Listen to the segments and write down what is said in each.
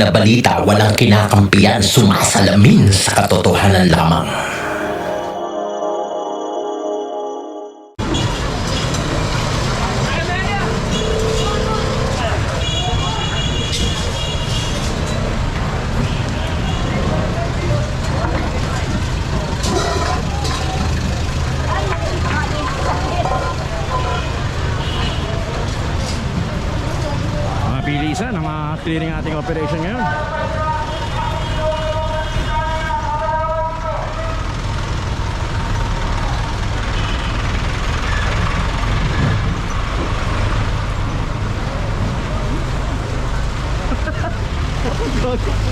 na balita walang kinakampiyan sumasalamin sa katotohanan lamang. Clearing ating operation ngayon. Bakit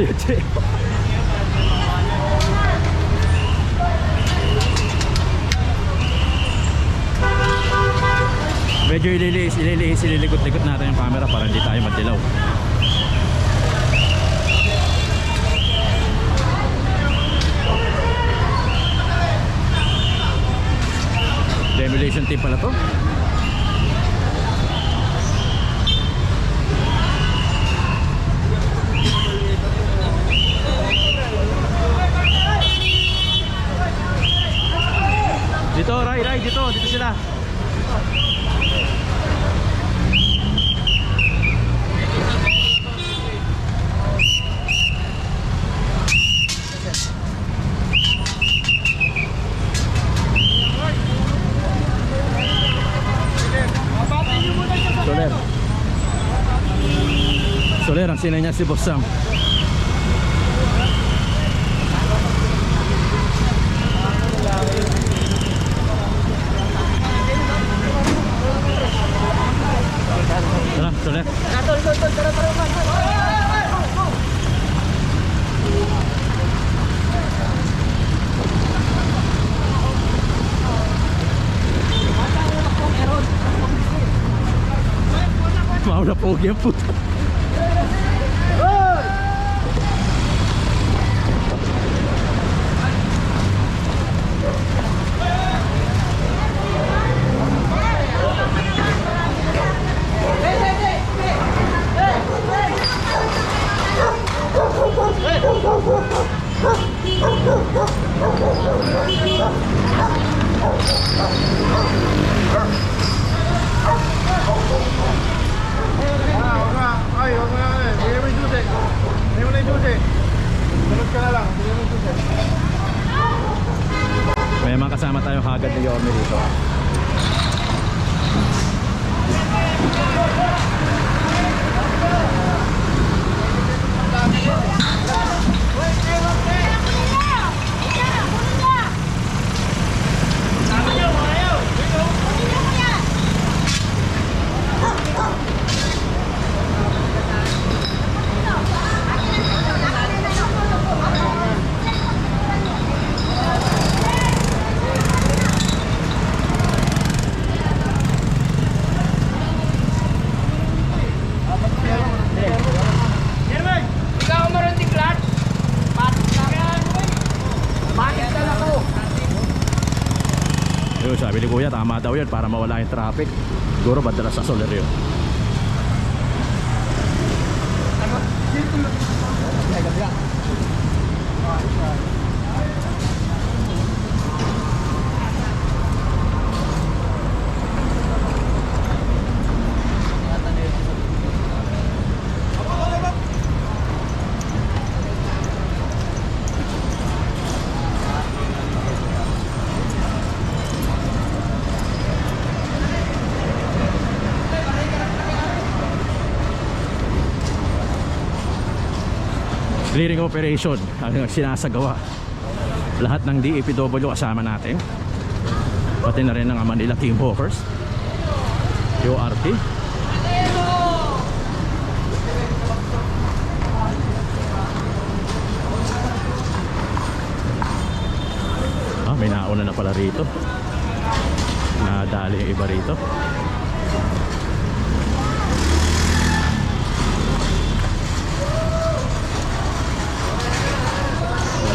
Che. Medyo ililiis, ililiis, ililikot-likot natin yung camera para hindi tayo madilaw. Demolition tape pala to. Dito, Ray, Ray, dito, dito sila. Soler. Soler, ang sinay niya si Boss minha é puta. Sama tayo agad ni Yorme dito. Yan para mawala yung traffic. Siguro madalas sa Soler yun. Clearing operation ang sinasagawa. Lahat ng DEPW kasama natin. Pati na rin ng Manila Hawkers URT ah may nauna na pala rito. Nadali yung iba rito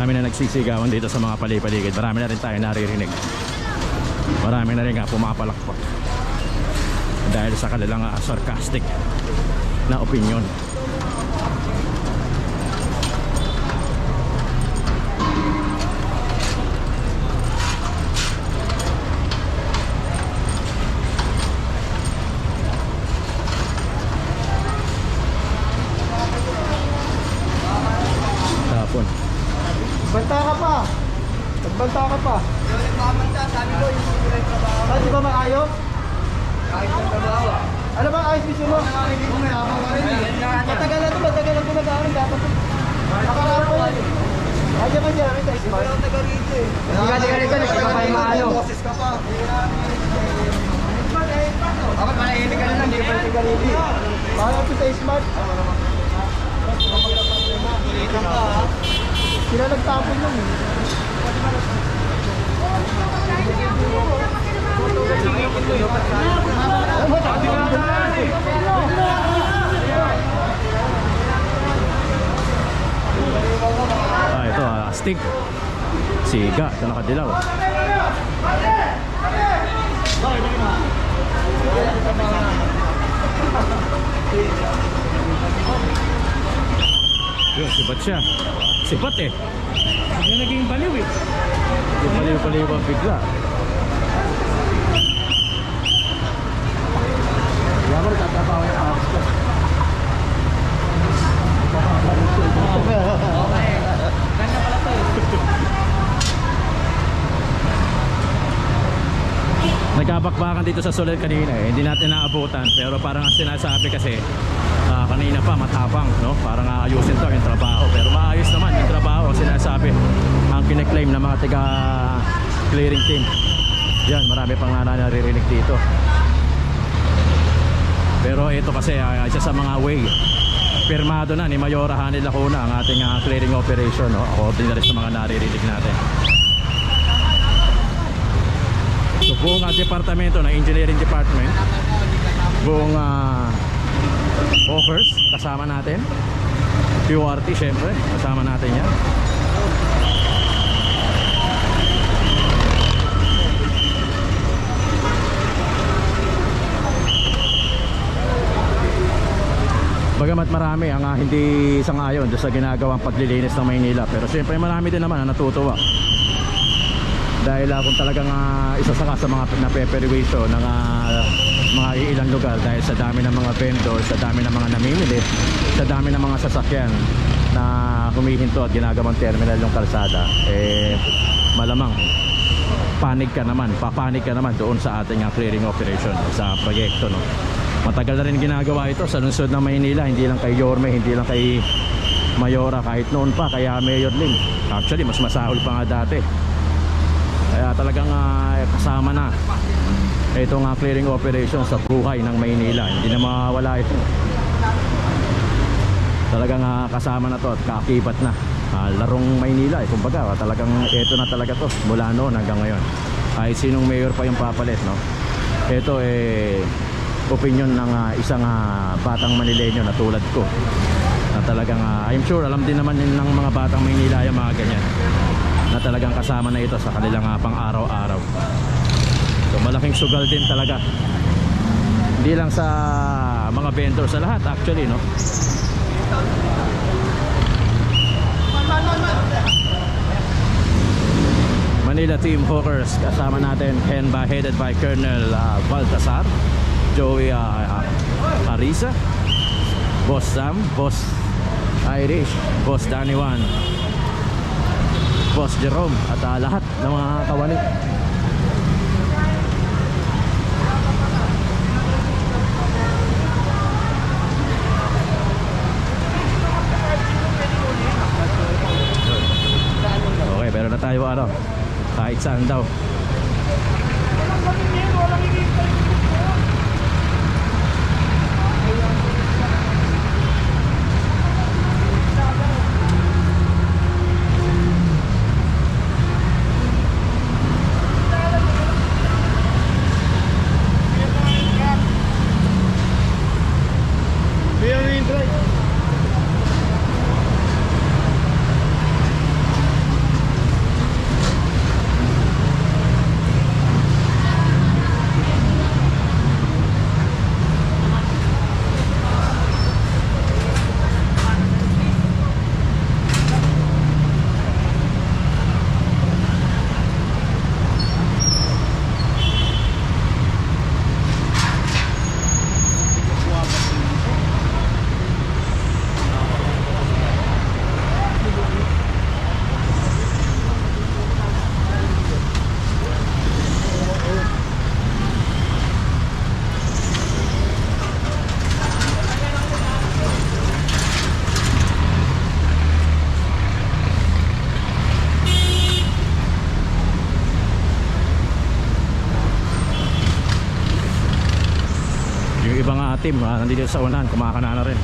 Marami na nagsisigawan dito sa mga palipaligid. Marami na rin tayo naririnig. Marami na rin nga pumapalakpak. Dahil sa kanilang ah, sarcastic na opinion. Tapon. Banta ka pa. Nagbanta ka pa. Ah, di ba maayos? Ano ba ayos gusto mo? Matagal na to, matagal na to nag-aaral. Dapat nakaraan po yan. Ayaw ka dyan, kita ismart. Hindi ka dito, hindi ka pa yung Bakit manahimik ka lang, hindi ka pa tigalili. Parang ito sa smart. Sila nagtapon lang eh. Ah, ito ah, stick. Siga, ito nakadilaw. Yun, sibat siya. Sibat eh. Hindi naging baliw eh. Yung baliw-baliw ang bigla. Kaya mo nagtatapaw yung aras ko. Nagkabakbakan dito sa Soler kanina eh. Hindi natin naabutan pero parang ang sinasabi kasi ah, kanina pa matapang no? Parang aayusin to yung trabaho pero maayos naman yung trabaho ang sinasabi ang kine-claim ng mga tiga clearing team. Yan, marami pang naririnig dito. Pero ito kasi ah, isa sa mga way pirmado na ni Mayora Hanil Lacuna ang ating ah, clearing operation no? according sa mga naririnig natin. So buong uh, departamento na engineering department. Buong uh, offers kasama natin. QRT syempre kasama natin yan. Bagamat marami ang ah, hindi sangayon doon sa ginagawang paglilinis ng Maynila. Pero syempre marami din naman ang natutuwa dahil uh, kung talagang uh, isa sa sa mga napeperwisyo ng ah, mga ilang lugar dahil sa dami ng mga vendor, sa dami ng mga namimili, sa dami ng mga sasakyan na humihinto at ginagawang terminal yung kalsada, eh malamang panig ka naman, papanig ka naman doon sa ating ah, clearing operation sa proyekto no. Matagal na rin ginagawa ito sa lungsod ng Maynila, hindi lang kay Yorme, hindi lang kay Mayora, kahit noon pa, kaya Mayor Lim. Actually, mas masahol pa nga dati. Kaya talagang ah, kasama na itong ah, clearing operation sa buhay ng Maynila. Hindi na mawawala ito. Talagang ah, kasama na to at kakibat na. Ah, larong Maynila eh. Kumbaga, talagang ito na talaga to mula noon hanggang ngayon. Kahit sinong mayor pa yung papalit, no? Ito eh opinion ng ah, isang ah, batang Manileño na tulad ko na talagang ah, I'm sure alam din naman ng mga batang Maynila yung mga ganyan na talagang kasama na ito sa kanilang uh, pang araw-araw So malaking sugal din talaga. Hindi lang sa mga vendor sa lahat actually, no? Manila Team Hawkers kasama natin Henba headed by Colonel uh, Baltasar Joey uh, uh, Boss Sam Boss Irish Boss Danny Wan Boss Jerome at uh, lahat ng mga kawani Okay, pero na tayo ano kahit saan daw Yung ibang team, ah, nandito sa unahan, kumakana na rin.